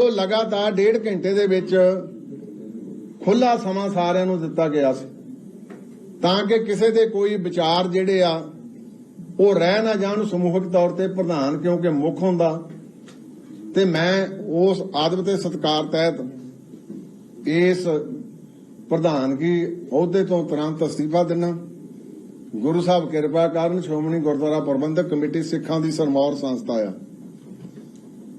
ਉਹ ਲਗਾਤਾਰ ਡੇਢ ਘੰਟੇ ਦੇ ਵਿੱਚ ਖੁੱਲਾ ਸਮਾਂ ਸਾਰਿਆਂ ਨੂੰ ਦਿੱਤਾ ਗਿਆ ਸੀ। ਤਾਂ ਕਿ ਕਿਸੇ ਦੇ ਕੋਈ ਵਿਚਾਰ ਜਿਹੜੇ ਆ, ਉਹ ਰਹਿ ਨਾ ਜਾਣ ਸਮੂਹਕ ਤੌਰ ਤੇ ਪ੍ਰਧਾਨ, ਕਿਉਂਕਿ ਮੁੱਖ ਹੁੰਦਾ। ਤੇ ਮੈਂ ਉਸ ਆਦਮ ਤੇ ਸਤਕਾਰ ਤਹਿਤ ਇਸ ਪ੍ਰਧਾਨਗੀ ਅਹੁਦੇ ਤੋਂ ਤੁਰੰਤ ਅਸਤੀਫਾ ਦਿੰਨਾ। ਗੁਰੂ ਸਾਹਿਬ ਕਿਰਪਾ ਕਰਨ ਸ਼੍ਰੋਮਣੀ ਗੁਰਦੁਆਰਾ ਪ੍ਰਬੰਧਕ ਕਮੇਟੀ ਸਿੱਖਾਂ ਦੀ ਸਰਮੌਰ ਸੰਸਥਾ ਆ।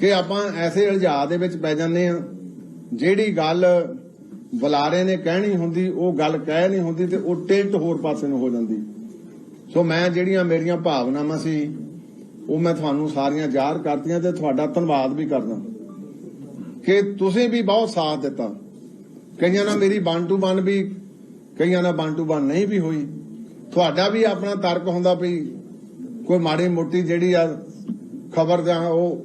ਕਿ ਆਪਾਂ ਐਸੇ ਇਲਝਾ ਦੇ ਵਿੱਚ ਪੈ ਜਾਂਦੇ ਆ ਜਿਹੜੀ ਗੱਲ ਬੁਲਾਰੇ ਨੇ ਕਹਿਣੀ ਹੁੰਦੀ, ਉਹ ਗੱਲ ਕਹਿ ਨਹੀਂ ਹੁੰਦੀ ਤੇ ਉਹ ਟਿਲਟ ਹੋਰ ਪਾਸੇ ਨੂੰ ਹੋ ਜਾਂਦੀ। ਸੋ ਮੈਂ ਜਿਹੜੀਆਂ ਮੇਰੀਆਂ ਭਾਵਨਾਵਾਂ ਸੀ, ਉਹ ਮੈਂ ਤੁਹਾਨੂੰ ਸਾਰੀਆਂ ਜ਼ਾਹਰ ਕਰਤੀਆਂ ਤੇ ਤੁਹਾਡਾ ਧੰਨਵਾਦ ਵੀ ਕਰਦਾ। ਕਿ ਤੁਸੀਂ ਵੀ ਬਹੁਤ ਸਾਥ ਦਿੱਤਾ। ਕਈਆਂ ਨਾਲ ਮੇਰੀ ਬਨ ਟੂ ਵਨ ਵੀ, ਕਈਆਂ ਨਾਲ ਵਨ ਟੂ ਵਨ ਨਹੀਂ ਵੀ ਹੋਈ। ਤੁਹਾਡਾ ਵੀ ਆਪਣਾ ਤਰਕ ਹੁੰਦਾ ਵੀ ਕੋਈ ਮਾੜੀ ਮੋਟੀ ਜਿਹੜੀ ਆ ਖਬਰ ਜਾਂ ਉਹ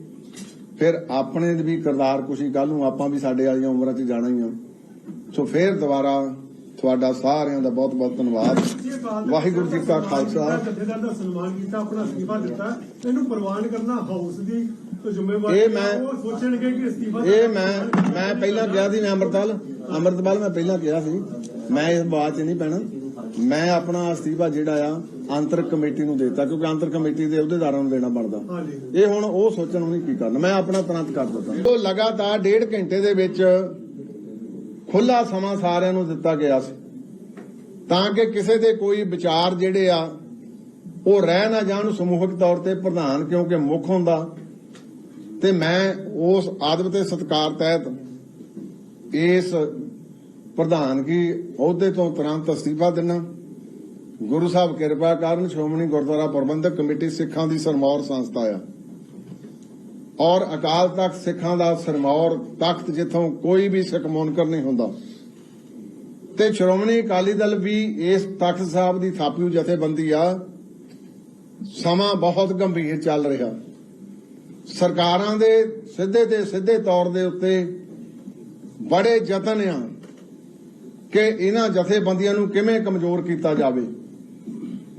ਫਿਰ ਆਪਣੇ ਵੀ ਕਰਦਾਰ ਕੁਸ਼ੀ ਕੱਲ ਨੂੰ ਆਪਾਂ ਵੀ ਸਾਡੇ ਵਾਲੀਆਂ ਉਮਰਾਂ 'ਚ ਜਾਣਾ ਹੀ ਆ। ਸੋ ਫਿਰ ਦੁਬਾਰਾ ਤੁਹਾਡਾ ਸਾਰਿਆਂ ਦਾ ਬਹੁਤ ਬਹੁਤ ਧੰਨਵਾਦ। ਵਾਹਿਗੁਰੂ ਜੀ ਕਾ ਖਾਲਸਾ। ਜਥੇਦਾਰ ਦਾ ਸਨਮਾਨ ਕੀਤਾ ਆਪਣਾ ਅਸਤੀਫਾ ਦਿੱਤਾ। ਇਹਨੂੰ ਪ੍ਰਵਾਨ ਕਰਨਾ ਹਾਊਸ ਦੀ ਜ਼ਿੰਮੇਵਾਰੀ ਇਹ ਮੈਂ- ਸੋਚਣਗੇ ਕਿ ਅਸਤੀਫਾ ਇਹ ਮੈਂ ਮੈਂ ਪਹਿਲਾਂ ਕਿਹਾ ਸੀ ਮੈਂ ਅੰਮ੍ਰਿਤਪਾਲ ਅੰਮ੍ਰਿਤਪਾਲ ਮੈਂ ਪਹਿਲਾਂ ਕਿਹਾ ਸੀ। ਮੈਂ ਇਸ ਬਾਤ 'ਚ ਨਹੀਂ ਪੈਣਾ। ਮੈਂ ਆਪਣਾ ਅਸਤੀਫਾ ਜਿਹੜਾ ਆ ਆਂਤਰਿਕ ਕਮੇਟੀ ਨੂੰ ਦੇਤਾ ਕਿਉਂਕਿ ਆਂਤਰਿਕ ਕਮੇਟੀ ਦੇ ਅਹੁਦੇਦਾਰਾਂ ਨੂੰ ਦੇਣਾ ਬਣਦਾ। ਇਹ ਹੁਣ ਉਹ ਸੋਚਣ ਉਹਨੇ ਕੀ ਕਰਨਾ। ਮੈਂ ਆਪਣਾ ਤੁਰੰਤ ਕਰ ਦਿੱਤਾ ਉਹ ਲਗਾਤਾਰ ਡੇਢ ਘੰਟੇ ਦੇ ਵਿੱਚ ਖੁੱਲਾ ਸਮਾਂ ਸਾਰਿਆਂ ਨੂੰ ਦਿੱਤਾ ਗਿਆ ਸੀ। ਤਾਂ ਕਿ ਕਿਸੇ ਦੇ ਕੋਈ ਵਿਚਾਰ ਜਿਹੜੇ ਆ ਉਹ ਰਹਿ ਨਾ ਜਾਣ ਸਮੂਹਕ ਤੌਰ ਤੇ ਪ੍ਰਧਾਨ ਕਿਉਂਕਿ ਮੁੱਖ ਹੁੰਦਾ। ਤੇ ਮੈਂ ਉਸ ਆਦਮ ਤੇ ਸਤਕਾਰ ਤਹਿਤ ਇਸ ਪ੍ਰਧਾਨਗੀ ਅਹੁਦੇ ਤੋਂ ਤੁਰੰਤ ਅਸਤੀਫਾ ਦਿੰਨਾ ਗੁਰੂ ਸਾਹਿਬ ਕਿਰਪਾ ਕਰਨ ਸ਼੍ਰੋਮਣੀ ਗੁਰਦੁਆਰਾ ਪ੍ਰਬੰਧਕ ਕਮੇਟੀ ਸਿੱਖਾਂ ਦੀ ਸਰਮੌਰ ਸੰਸਥਾ ਆ। ਔਰ ਅਕਾਲ ਤਖਤ ਸਿੱਖਾਂ ਦਾ ਸਰਮੌਰ ਤਖਤ ਜਿੱਥੋਂ ਕੋਈ ਵੀ ਸਿੱਖ ਮੁਨਕਰ ਨਹੀਂ ਹੁੰਦਾ। ਤੇ ਸ਼੍ਰੋਮਣੀ ਅਕਾਲੀ ਦਲ ਵੀ ਇਸ ਤਖਤ ਸਾਹਿਬ ਦੀ ਥਾਪਿਓ ਜਥੇਬੰਦੀ ਆ। ਸਮਾਂ ਬਹੁਤ ਗੰਭੀਰ ਚੱਲ ਰਿਹਾ। ਸਰਕਾਰਾਂ ਦੇ ਸਿੱਧੇ ਤੇ ਸਿੱਧੇ ਤੌਰ ਦੇ ਉੱਤੇ ਬੜੇ ਯਤਨ ਆ ਕਿ ਇਹਨਾਂ ਜਥੇਬੰਦੀਆਂ ਨੂੰ ਕਿਵੇਂ ਕਮਜ਼ੋਰ ਕੀਤਾ ਜਾਵੇ।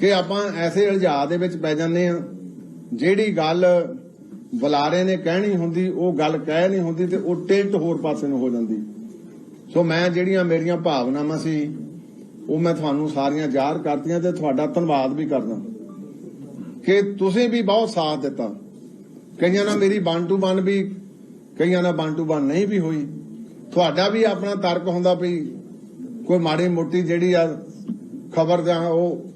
ਕਿ ਆਪਾਂ ਐਸੇ ਉਲਝਾ ਦੇ ਵਿੱਚ ਪੈ ਜਾਂਦੇ ਆ ਜਿਹੜੀ ਗੱਲ ਬੁਲਾਰੇ ਨੇ ਕਹਿਣੀ ਹੁੰਦੀ, ਉਹ ਗੱਲ ਕਹਿ ਨਹੀਂ ਹੁੰਦੀ ਤੇ ਉਹ ਟਿਲਟ ਹੋਰ ਪਾਸੇ ਨੂੰ ਹੋ ਜਾਂਦੀ। ਸੋ ਮੈਂ ਜਿਹੜੀਆਂ ਮੇਰੀਆਂ ਭਾਵਨਾਵਾਂ ਸੀ, ਉਹ ਮੈਂ ਤੁਹਾਨੂੰ ਸਾਰੀਆਂ ਜ਼ਾਹਰ ਕਰਤੀਆਂ ਤੇ ਤੁਹਾਡਾ ਧੰਨਵਾਦ ਵੀ ਕਰਦਾ। ਕਿ ਤੁਸੀਂ ਵੀ ਬਹੁਤ ਸਾਥ ਦਿੱਤਾ। ਕਈਆਂ ਨਾਲ ਮੇਰੀ ਵਨ ਟੂ ਵਨ ਵੀ, ਕਈਆਂ ਨਾਲ ਵਨ ਟੂ ਵਨ ਨਹੀਂ ਵੀ ਹੋਈ। ਤੁਹਾਡਾ ਵੀ ਆਪਣਾ ਤਰਕ ਹੁੰਦਾ ਵੀ ਕੋਈ ਮਾੜੀ ਮੋਟੀ ਜਿਹੜੀ ਆ ਖਬਰ ਜਾਂ ਉਹ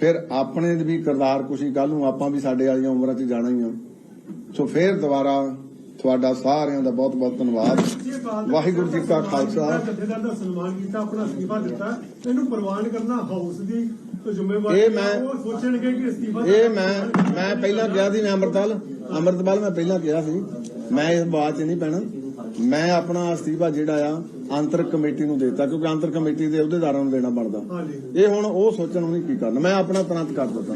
ਫਿਰ ਆਪਣੇ ਵੀ ਕਰਤਾਰ ਕੁਸ਼ੀ ਕੱਲ ਨੂੰ ਆਪਾਂ ਵੀ ਸਾਡੇ ਵਾਲੀਆਂ ਉਮਰਾਂ 'ਚ ਜਾਣਾ ਹੀ ਆ। ਸੋ ਫਿਰ ਦੁਬਾਰਾ ਤੁਹਾਡਾ ਸਾਰਿਆਂ ਦਾ ਬਹੁਤ ਬਹੁਤ ਧੰਨਵਾਦ। ਵਾਹਿਗੁਰੂ ਜੀ ਕਾ ਖਾਲਸਾ। ਜਥੇਦਾਰ ਦਾ ਸਨਮਾਨ ਕੀਤਾ ਆਪਣਾ ਅਸਤੀਫਾ ਦਿੱਤਾ। ਇਹਨੂੰ ਪ੍ਰਵਾਨ ਕਰਨਾ ਹਾਊਸ ਦੀ ਜ਼ਿੰਮੇਵਾਰੀ ਇਹ ਮੈਂ- ਹੈ। ਉਹ ਸੋਚਣਗੇ ਕਿ ਅਸਤੀਫਾ ਇਹ ਮੈਂ ਮੈਂ ਪਹਿਲਾਂ ਕਿਹਾ ਸੀ ਮੈਂ ਅੰਮ੍ਰਿਤਪਾਲ ਅੰਮ੍ਰਿਤਪਾਲ ਮੈਂ ਪਹਿਲਾਂ ਕਿਹਾ ਸੀ। ਮੈਂ ਇਸ ਬਾਤ 'ਚ ਨਹੀਂ ਪੈਣਾ। ਮੈਂ ਆਪਣਾ ਅਸਤੀਫਾ ਜਿਹੜਾ ਆ ਅੰਤਰ ਕਮੇਟੀ ਨੂੰ ਦੇਤਾ ਕਿਉਂਕਿ ਅੰਤਰ ਕਮੇਟੀ ਦੇ ਅਹੁਦੇਦਾਰਾਂ ਨੂੰ ਦੇਣਾ ਬਣਦਾ। ਇਹ ਹੁਣ ਉਹ ਸੋਚਣ ਉਹਨੇ ਕੀ ਕਰਨਾ। ਮੈਂ ਆਪਣਾ ਤੁਰੰਤ ਕਰ ਦਿੱਤਾ